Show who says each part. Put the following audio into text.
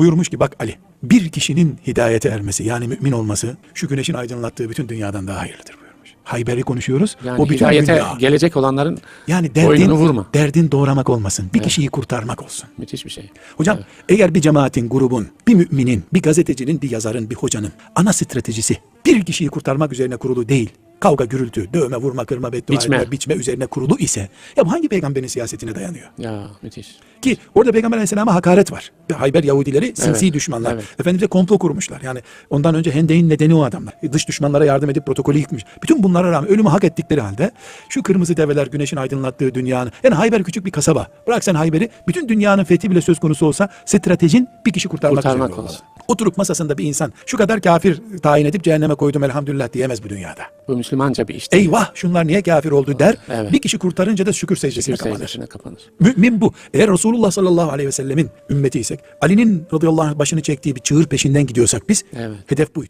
Speaker 1: Buyurmuş ki bak Ali bir kişinin hidayete ermesi yani mümin olması şu güneşin aydınlattığı bütün dünyadan daha hayırlıdır buyurmuş. Hayber'i konuşuyoruz.
Speaker 2: Yani
Speaker 1: o bütün
Speaker 2: hidayete
Speaker 1: dünya.
Speaker 2: gelecek olanların
Speaker 1: Yani derdin,
Speaker 2: vurma.
Speaker 1: derdin doğramak olmasın. Bir kişiyi kurtarmak olsun.
Speaker 2: Müthiş bir şey.
Speaker 1: Hocam eğer bir cemaatin, grubun, bir müminin, bir gazetecinin, bir yazarın, bir hocanın ana stratejisi bir kişiyi kurtarmak üzerine kurulu değil. Kavga, gürültü, dövme, vurma, kırma, beddua
Speaker 2: Biçme.
Speaker 1: etme, biçme üzerine kurulu ise ya bu hangi peygamberin siyasetine dayanıyor?
Speaker 2: Ya müthiş.
Speaker 1: Ki orada Peygamber Aleyhisselam'a hakaret var. Hayber Yahudileri sinsi
Speaker 2: Evet,
Speaker 1: düşmanlar.
Speaker 2: evet.
Speaker 1: Efendimiz'e komplo kurmuşlar. Yani ondan önce Hendek'in nedeni o adamlar. Dış düşmanlara yardım edip protokolü yıkmış. Bütün bunlara rağmen ölümü hak ettikleri halde şu kırmızı develer güneşin aydınlattığı dünyanın. Yani Hayber küçük bir kasaba. Bırak sen Hayber'i bütün dünyanın fethi bile söz konusu olsa stratejin bir kişi kurtarmak,
Speaker 2: Kurtarmak
Speaker 1: olmalı. Oturup masasında bir insan şu kadar kafir tayin edip cehenneme koydum elhamdülillah diyemez bu dünyada.
Speaker 2: Bu Müslümanca bir iş. değil.
Speaker 1: Eyvah şunlar niye kafir oldu der.
Speaker 2: Evet.
Speaker 1: Bir kişi kurtarınca da şükür secdesine
Speaker 2: Şükür
Speaker 1: kapanır.
Speaker 2: secdesine kapanır.
Speaker 1: Mümin bu. Eğer Resulullah sallallahu aleyhi ve sellemin ümmetiysek, Ali'nin radıyallahu anh başını çektiği bir çığır peşinden gidiyorsak biz,
Speaker 2: Evet.
Speaker 1: hedef buydu.